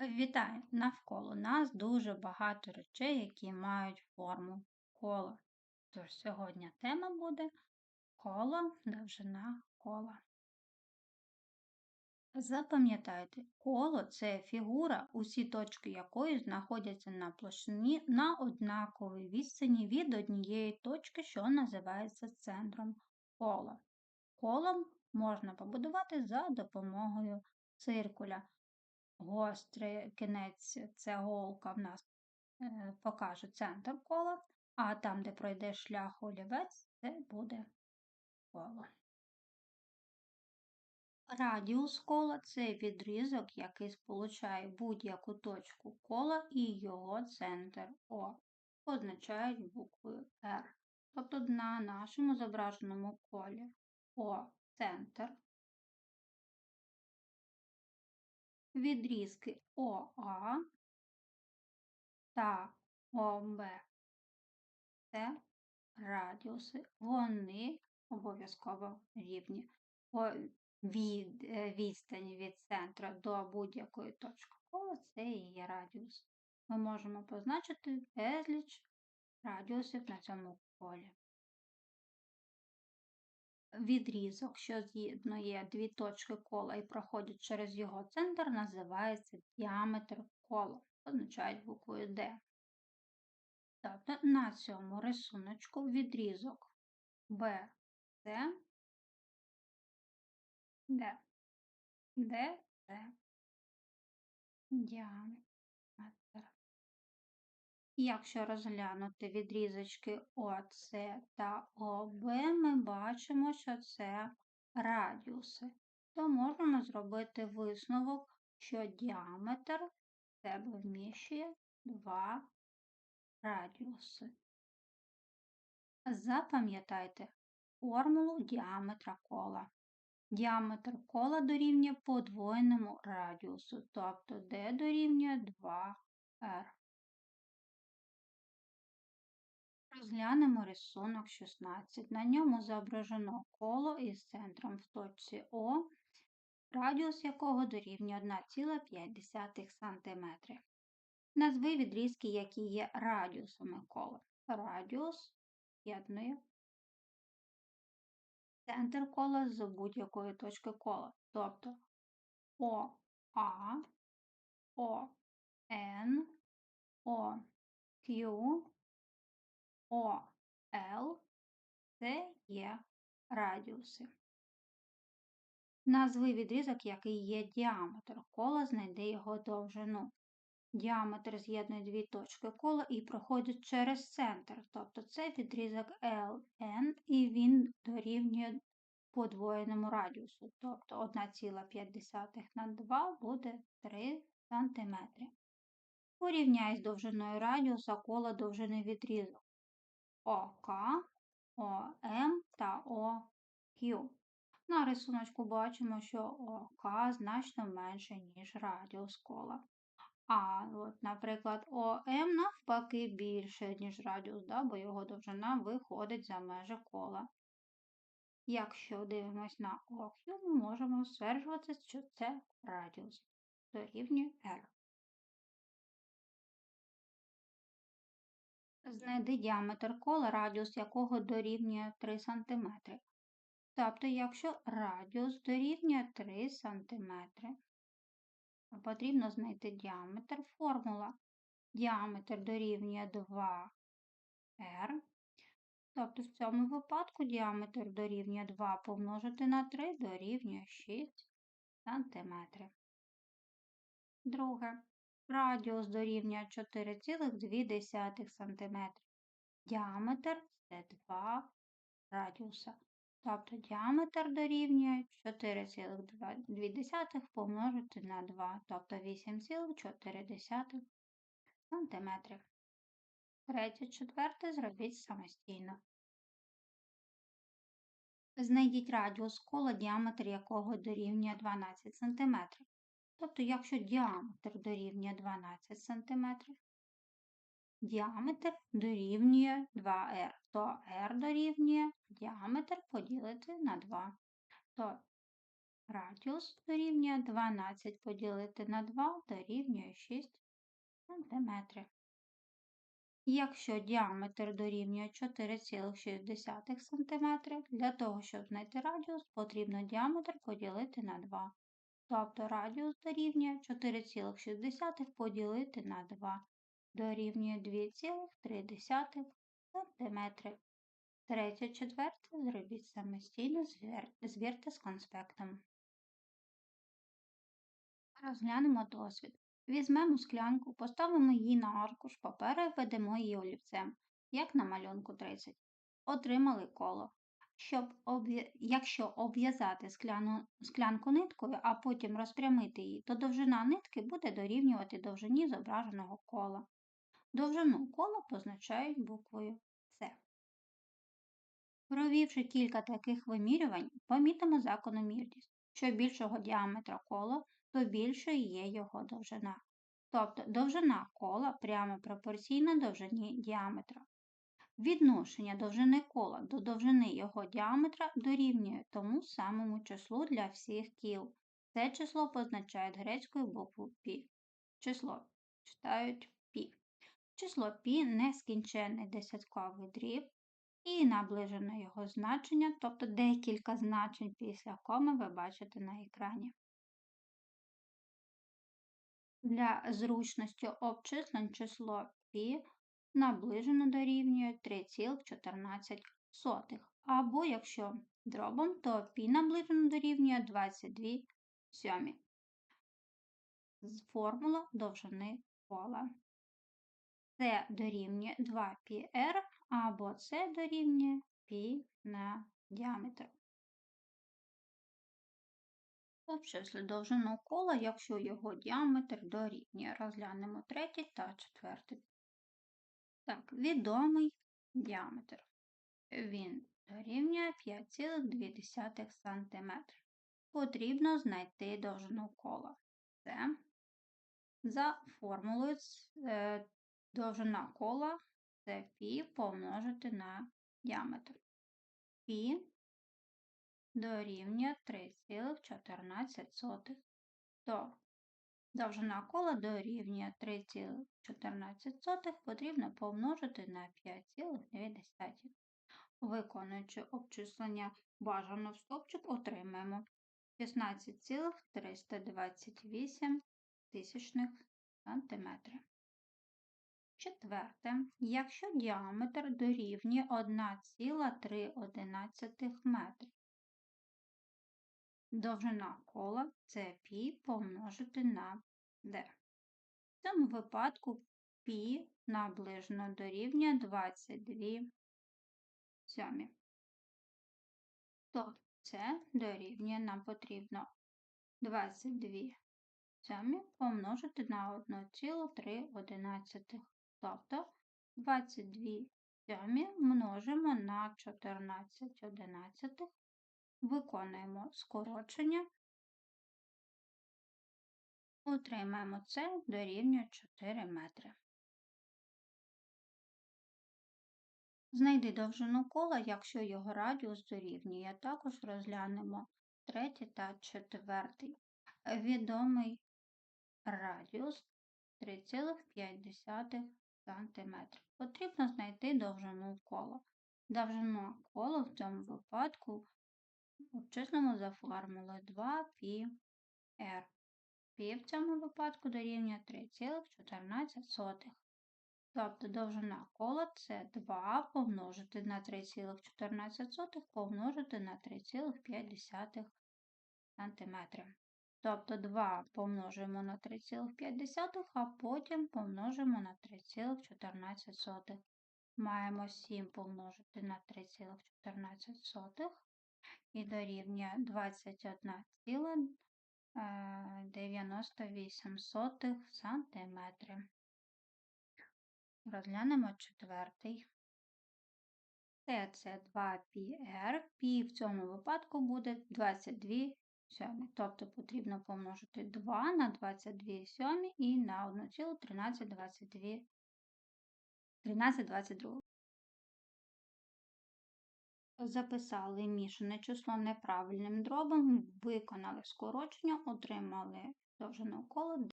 Вітаю! Навколо нас дуже багато речей, які мають форму кола. Тож сьогодні тема буде коло, довжина кола. Запам'ятайте, коло це фігура, усі точки якої знаходяться на площині на однаковій відстані від однієї точки, що називається центром кола. Колом можна побудувати за допомогою циркуля гострий кінець це голка в нас е, покаже центр кола, а там, де пройде шлях олівець, це буде коло. Радіус кола це відрізок, який сполучає будь-яку точку кола і його центр О, позначають буквою R. Тобто на нашому зображеному колі О центр відрізки ОА та ОБ це радіуси, вони обов'язково рівні. Від е, відстані від центра до будь-якої точки кола це і є радіус. Ми можемо позначити безліч радіусів на цьому колі. Відрізок, що з'єднує дві точки кола і проходить через його центр, називається діаметр кола, означають буквою D. Тобто на цьому рисуночку відрізок BC, D, D, C, діаметр. Якщо розглянути відрізочки ОС та ОБ, ми бачимо, що це радіуси, то можемо зробити висновок, що діаметр в себе вміщує два радіуси. Запам'ятайте формулу діаметра кола. Діаметр кола дорівнює подвоєному радіусу, тобто D дорівнює 2R. Розглянемо рисунок 16. На ньому зображено коло із центром в точці О, радіус якого дорівнює 1,5 см. Назви відрізки, які є радіусами кола. Радіус єднує центр кола з будь-якої точки кола, тобто ОА, ОН, ОQ, ОЛ це є радіуси. Назви відрізок, який є діаметр кола, знайде його довжину. Діаметр з'єднує дві точки кола і проходить через центр, тобто це відрізок LN, і він дорівнює подвоєному радіусу, тобто 1,5 на 2 буде 3 см. Порівняй з довжиною радіуса кола довжини відрізок. ОК, ОМ та ОК. На рисуночку бачимо, що ОК значно менше, ніж радіус кола. А, от, наприклад, ОМ навпаки більше, ніж радіус, да, бо його довжина виходить за межі кола. Якщо дивимось на ОК, ми можемо стверджувати, що це радіус дорівнює R. Знайди діаметр кола, радіус якого дорівнює 3 см. Тобто, якщо радіус дорівнює 3 см, потрібно знайти діаметр формула. Діаметр дорівнює 2r. Тобто, в цьому випадку діаметр дорівнює 2 помножити на 3 дорівнює 6 см. Друге. Радіус дорівнює 4,2 см. Діаметр це 2 радіуса. Тобто діаметр дорівнює 4,2 помножити на 2, тобто 8,4 см. Третє, четверте зробіть самостійно. Знайдіть радіус кола, діаметр якого дорівнює 12 см. Тобто, якщо діаметр дорівнює 12 см, діаметр дорівнює 2r, то r дорівнює діаметр поділити на 2. То радіус дорівнює 12 поділити на 2 дорівнює 6 см. Якщо діаметр дорівнює 4,6 см, для того, щоб знайти радіус, потрібно діаметр поділити на 2. Тобто радіус дорівнює 4,6 поділити на 2 дорівнює 2,3 см. Третє, четверте зробіть самостійно, звірте з конспектом. Розглянемо досвід. Візьмемо склянку, поставимо її на аркуш паперу і введемо її олівцем, як на малюнку 30. Отримали коло. Щоб. Якщо обв'язати скляну... склянку ниткою, а потім розпрямити її, то довжина нитки буде дорівнювати довжині зображеного кола. Довжину кола позначають буквою С. Провівши кілька таких вимірювань, помітимо закономірність. Що більшого діаметра кола, то більшою є його довжина. Тобто довжина кола прямо пропорційна довжині діаметра. Відношення довжини кола до довжини його діаметра дорівнює тому самому числу для всіх кіл. Це число позначають грецькою букву пі. Число читають пі. Число пі нескінченний десятковий дріб і наближено його значення, тобто декілька значень після коми ви бачите на екрані. Для зручності обчислень число π наближено дорівнює 3,14. Або якщо дробом, то π наближено дорівнює 22 сьомі. З формула довжини кола. Це дорівнює 2πr або це дорівнює π на діаметр. Обчисли довжину кола, якщо його діаметр дорівнює. Розглянемо третій та четвертий. так, відомий діаметр. Він дорівнює 5,2 см. Потрібно знайти довжину кола. Це за формулою е, довжина кола це π помножити на діаметр. Π дорівнює 3,14. То довжина кола дорівнює 3,14 потрібно помножити на 5,2. Виконуючи обчислення бажано в стопчик, отримаємо 16,328 тисячних сантиметрів. Четверте, якщо діаметр дорівнює 1,3 метрів, довжина кола це π помножити на d. В цьому випадку π наближено дорівнює 22 сьомі. То це дорівнює нам потрібно 22 сьомі помножити на 1,3. Тобто 22 сьомі множимо на 14 одинадцятих, виконуємо скорочення, отримаємо це дорівнює 4 метри. Знайди довжину кола, якщо його радіус дорівнює. Також розглянемо третій та четвертий. Відомий радіус 3,5 см. Потрібно знайти довжину кола. Довжину кола в цьому випадку обчислимо за формулою 2πr. Пі в цьому випадку дорівнює 3,14. Тобто довжина кола це 2 помножити на 3,14 помножити на 3,5 см. Тобто 2 помножимо на 3,5, а потім помножимо на 3,14. Маємо 7 помножити на 3,14 і дорівнює 21,98 см. Розглянемо четвертий. Це 2πr, π в цьому випадку буде 22 сьомі. Тобто потрібно помножити 2 на 22 сьомі і на 1,1322. 1322. Записали мішане число неправильним дробом, виконали скорочення, отримали довжину кола